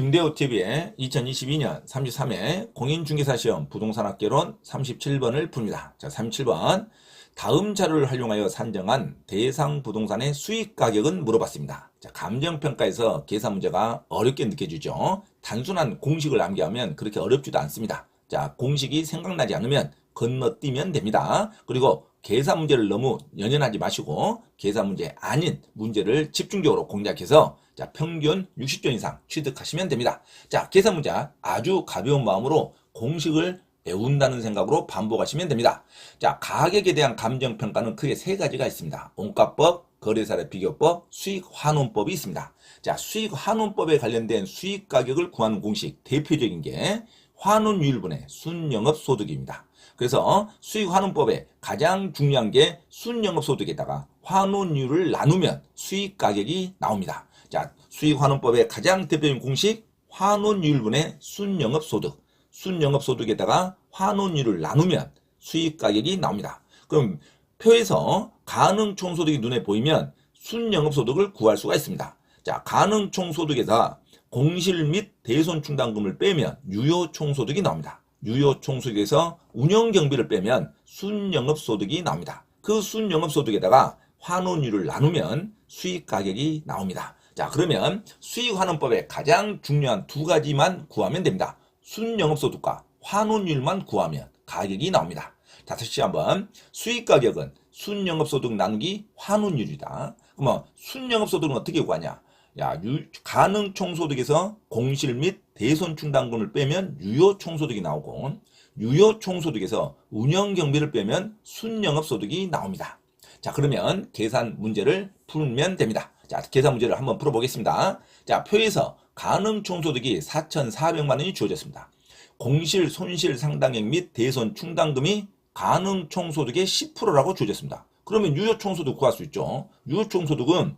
김대호 TV의 2022년 33회 공인중개사 시험 부동산 학개론 37번을 풉니다. 자, 37번. 다음 자료를 활용하여 산정한 대상 부동산의 수익 가격은 물어봤습니다. 자, 감정평가에서 계산 문제가 어렵게 느껴지죠. 단순한 공식을 암기하면 그렇게 어렵지도 않습니다. 자, 공식이 생각나지 않으면 건너뛰면 됩니다. 그리고 계산 문제를 너무 연연하지 마시고 계산 문제 아닌 문제를 집중적으로 공략해서 자, 평균 60점 이상 취득하시면 됩니다. 자, 계산 문제 아주 가벼운 마음으로 공식을 배운다는 생각으로 반복하시면 됩니다. 자, 가격에 대한 감정 평가는 크게 세 가지가 있습니다. 원가법, 거래사례 비교법, 수익 환원법이 있습니다. 자, 수익 환원법에 관련된 수익 가격을 구하는 공식 대표적인 게 환원율분의 순영업 소득입니다. 그래서 수익 환원법에 가장 중요한 게 순영업 소득에다가 환원율을 나누면 수익 가격이 나옵니다. 자, 수익 환원법의 가장 대표적인 공식 환원율분의 순영업 소득. 순영업 소득에다가 환원율을 나누면 수익 가격이 나옵니다. 그럼 표에서 가능 총소득이 눈에 보이면 순영업 소득을 구할 수가 있습니다. 자, 가능 총소득에서 공실 및 대손 충당금을 빼면 유효 총소득이 나옵니다. 유효 총소득에서 운영 경비를 빼면 순영업 소득이 나옵니다. 그 순영업 소득에다가 환원율을 나누면 수익 가격이 나옵니다. 자, 그러면 수익 환원법의 가장 중요한 두 가지만 구하면 됩니다. 순영업 소득과 환원율만 구하면 가격이 나옵니다. 자, 다시 한번 수익 가격은 순영업 소득 나누기 환원율이다. 그러면 순영업 소득은 어떻게 구하냐? 야, 유, 가능 총소득에서 공실 및 대손 충당금을 빼면 유효 총소득이 나오고 유효 총소득에서 운영 경비를 빼면 순영업 소득이 나옵니다. 자, 그러면 계산 문제를 풀면 됩니다. 자, 계산 문제를 한번 풀어보겠습니다. 자, 표에서 가능 총소득이 4,400만 원이 주어졌습니다. 공실 손실 상당액 및 대손 충당금이 가능 총소득의 10%라고 주어졌습니다. 그러면 유효 총소득 구할 수 있죠. 유효 총소득은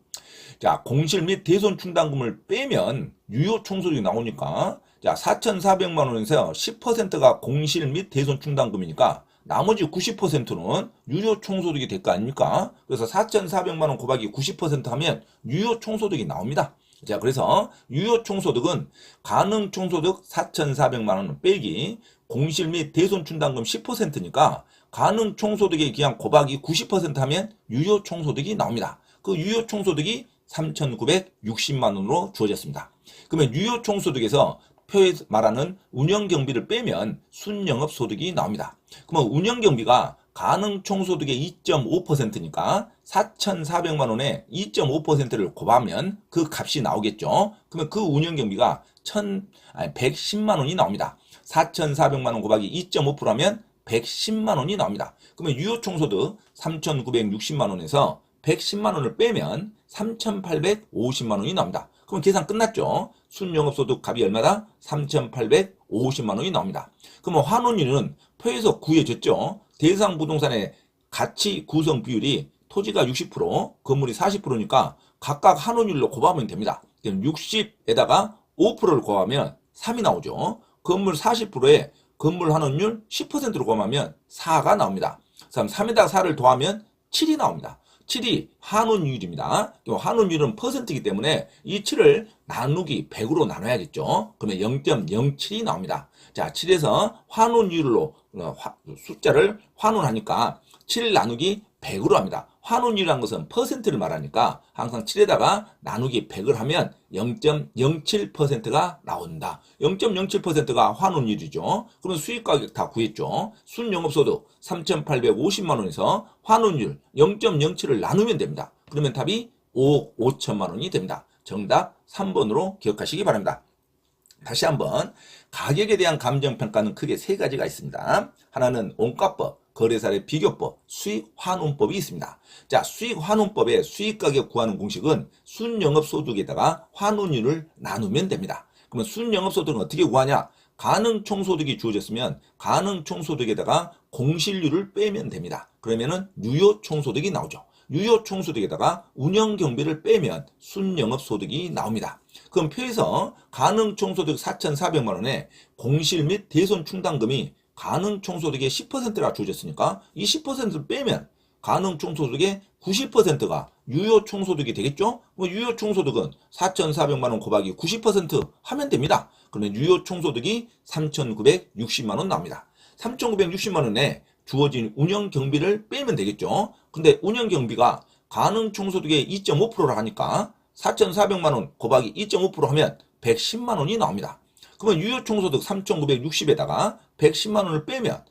자, 공실 및 대손 충당금을 빼면 유효 총소득이 나오니까 자, 4,400만 원에서 10%가 공실 및 대손 충당금이니까 나머지 90%는 유효 총소득이 될 거 아닙니까? 그래서 4,400만 원 곱하기 90% 하면 유효 총소득이 나옵니다. 자, 그래서 유효 총소득은 가능 총소득 4,400만 원 빼기 공실 및 대손 충당금 10%니까 가능 총소득에 그냥 곱하기 90% 하면 유효 총소득이 나옵니다. 그 유효 총소득이 3,960만 원으로 주어졌습니다. 그러면 유효 총소득에서 표에 말하는 운영 경비를 빼면 순영업 소득이 나옵니다. 그러면 운영 경비가 가능 총소득의 2.5%니까 4,400만 원에 2.5%를 곱하면 그 값이 나오겠죠. 그러면 그 운영 경비가 1 아니 110만 원이 나옵니다. 4,400만 원 곱하기 2.5%하면 110만 원이 나옵니다. 그러면 유효 총소득 3,960만 원에서 110만 원을 빼면 3,850만 원이 나옵니다. 그럼 계산 끝났죠? 순영업소득 값이 얼마다? 3,850만 원이 나옵니다. 그러면 환원율은 표에서 구해졌죠? 대상 부동산의 가치 구성 비율이 토지가 60%, 건물이 40%니까 각각 환원율로 곱하면 됩니다. 그럼 60에다가 5%를 곱하면 3이 나오죠. 건물 40%에 건물 환원율 10%로 곱하면 4가 나옵니다. 그럼 3에다가 4를 더하면 7이 나옵니다. 7이 환원율입니다. 환원율은 퍼센트이기 때문에 이 7을 나누기 100으로 나눠야겠죠. 그러면 0.07이 나옵니다. 자, 7에서 환원율로 어, 숫자를 환원하니까 7 나누기 100으로 합니다. 환원율이라는 것은 퍼센트를 말하니까 항상 7에다가 나누기 100을 하면 0.07%가 나온다. 0.07%가 환원율이죠. 그럼 수익 가격 다 구했죠. 순영업소득 3,850만 원에서 환원율 0.07을 나누면 됩니다. 그러면 답이 5억 5천만 원이 됩니다. 정답 3번으로 기억하시기 바랍니다. 다시 한번 가격에 대한 감정평가는 크게 세 가지가 있습니다. 하나는 원가법, 거래사례 비교법, 수익 환원법이 있습니다. 자, 수익 환원법의 수익 가격 구하는 공식은 순영업 소득에다가 환원율을 나누면 됩니다. 그러면 순영업 소득은 어떻게 구하냐? 가능 총소득이 주어졌으면 가능 총소득에다가 공실률을 빼면 됩니다. 그러면은 유효 총소득이 나오죠. 유효 총소득에다가 운영 경비를 빼면 순영업 소득이 나옵니다. 그럼 표에서 가능 총소득 4,400만 원에 공실 및 대손 충당금이 가능 총소득의 10%가 주어졌으니까 이 10%를 빼면 가능 총소득의 90%가 유효 총소득이 되겠죠? 뭐 유효 총소득은 4,400만 원 곱하기 90% 하면 됩니다. 그러면 유효 총소득이 3,960만 원 나옵니다. 3,960만 원에 주어진 운영 경비를 빼면 되겠죠? 근데 운영 경비가 가능 총소득의 2.5%라 하니까 4,400만 원 곱하기 2.5% 하면 110만 원이 나옵니다. 그러면 유효 총소득 3,960에다가 110만 원을 빼면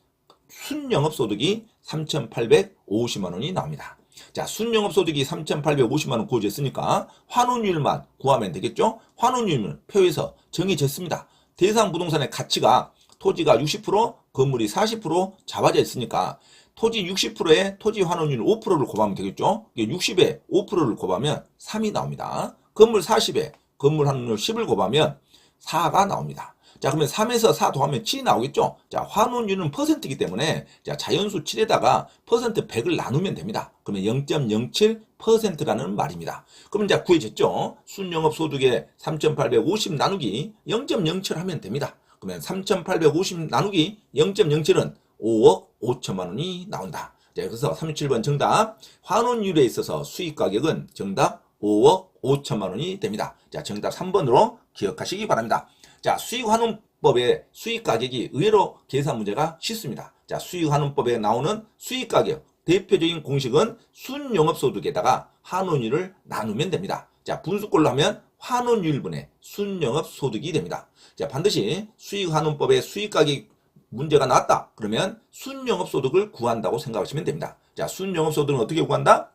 순영업소득이 3,850만 원이 나옵니다. 자, 순영업소득이 3,850만 원 구해졌으니까 환원율만 구하면 되겠죠? 환원율은 표에서 정해졌습니다. 대상 부동산의 가치가 토지가 60%, 건물이 40% 잡아져 있으니까 토지 60%에 토지 환원율 5%를 곱하면 되겠죠? 60에 5%를 곱하면 3이 나옵니다. 건물 40에 건물 환원율 10을 곱하면 4가 나옵니다. 자, 그러면 3에서 4 더하면 7이 나오겠죠? 자, 환원율은 퍼센트이기 때문에 자, 자연수 7에다가 퍼센트 100을 나누면 됩니다. 그러면 0.07%라는 말입니다. 그럼 이제 구해졌죠? 순영업 소득의 3,850 나누기 0.07 하면 됩니다. 그러면 3,850 나누기 0.07은 5억 5천만 원이 나온다. 자, 그래서 37번 정답 환원율에 있어서 수익 가격은 정답 5억 5천만 원이 됩니다. 자, 정답 3번으로 기억하시기 바랍니다. 자, 수익환원법의 수익 가격이 의외로 계산 문제가 쉽습니다. 자, 수익환원법에 나오는 수익 가격 대표적인 공식은 순영업소득에다가 환원율을 나누면 됩니다. 자, 분수꼴로 하면 환원율분의 순영업소득이 됩니다. 자, 반드시 수익환원법의 수익 가격 문제가 나왔다. 그러면 순영업소득을 구한다고 생각하시면 됩니다. 자, 순영업소득은 어떻게 구한다?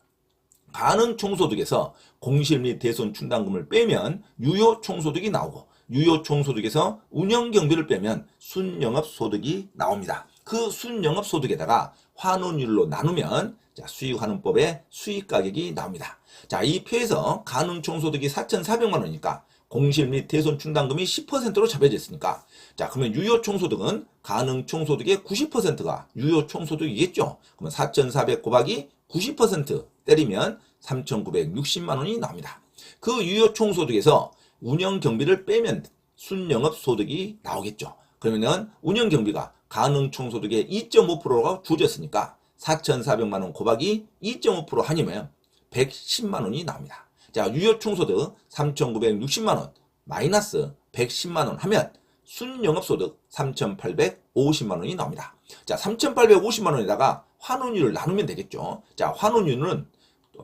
가능 총소득에서 공실 및 대손 충당금을 빼면 유효 총소득이 나오고 유효 총소득에서 운영 경비를 빼면 순영업 소득이 나옵니다. 그 순영업 소득에다가 환원율로 나누면 자, 수익환원법의 수익 가격이 나옵니다. 자, 이 표에서 가능 총소득이 4,400만 원이니까 공실 및 대손 충당금이 10%로 잡혀져 있으니까 자, 그러면 유효 총소득은 가능 총소득의 90%가 유효 총소득이겠죠. 그러면 4,400 곱하기 90% 때리면 3,960만 원이 나옵니다. 그 유효 총 소득에서 운영 경비를 빼면 순영업 소득이 나오겠죠. 그러면은 운영 경비가 가능 총 소득의 2.5%가 주어졌으니까 4,400만 원 곱하기 2.5% 하니면 110만 원이 나옵니다. 자, 유효 총 소득 3,960만 원 마이너스 110만 원 하면 순영업 소득 3,850만 원이 나옵니다. 자, 3,850만 원에다가 환원율을 나누면 되겠죠. 자, 환원율은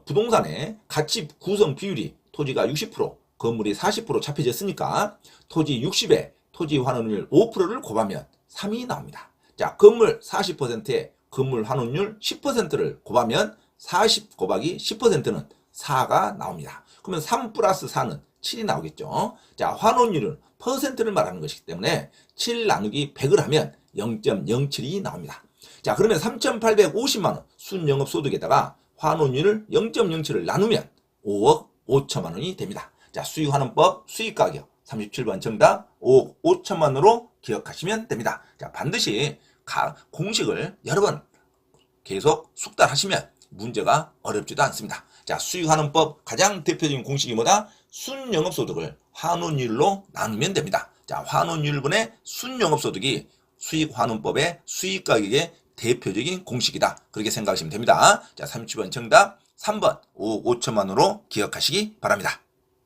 부동산의 가치 구성 비율이 토지가 60%, 건물이 40% 잡혀졌으니까 토지 60에 토지 환원율 5%를 곱하면 3이 나옵니다. 자, 건물 40%에 건물 환원율 10%를 곱하면 40 곱하기 10%는 4가 나옵니다. 그러면 3 플러스 4는 7이 나오겠죠. 자, 환원율은 퍼센트를 말하는 것이기 때문에 7 나누기 100을 하면 0.07이 나옵니다. 자, 그러면 3,850만 원 순영업 소득에다가 환원율을 0.07을 나누면 5억 5천만 원이 됩니다. 자, 수익환원법 수익가격 37번 정답 5억 5천만으로 기억하시면 됩니다. 자, 반드시 가, 공식을 여러 번 계속 숙달하시면 문제가 어렵지도 않습니다. 자, 수익환원법 가장 대표적인 공식이 뭐다? 순영업소득을 환원율로 나누면 됩니다. 자, 환원율분의 순영업소득이 수익환원법의 수익가격의 대표적인 공식이다. 그렇게 생각하시면 됩니다. 자, 30번 정답 3번 5억 5천만으로 기억하시기 바랍니다.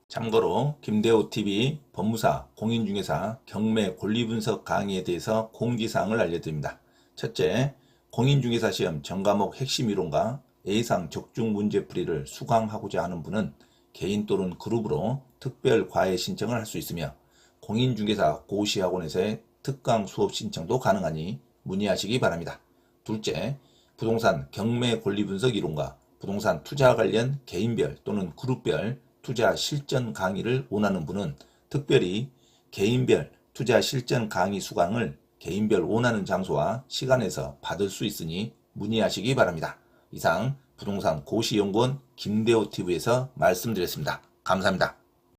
참고로 김대호 TV 법무사 공인중개사 경매 권리분석 강의에 대해서 공지사항을 알려드립니다. 첫째, 공인중개사 시험 전과목 핵심 이론과 A상 적중 문제풀이를 수강하고자 하는 분은 개인 또는 그룹으로 특별 과외 신청을 할 수 있으며 공인중개사 고시학원에서의 특강 수업 신청도 가능하니 문의하시기 바랍니다. 둘째, 부동산 경매 권리 분석 이론과 부동산 투자 관련 개인별 또는 그룹별 투자 실전 강의를 원하는 분은 특별히 개인별 투자 실전 강의 수강을 개인별 원하는 장소와 시간에서 받을 수 있으니 문의하시기 바랍니다. 이상 부동산 고시연구원 김대호 TV에서 말씀드렸습니다. 감사합니다.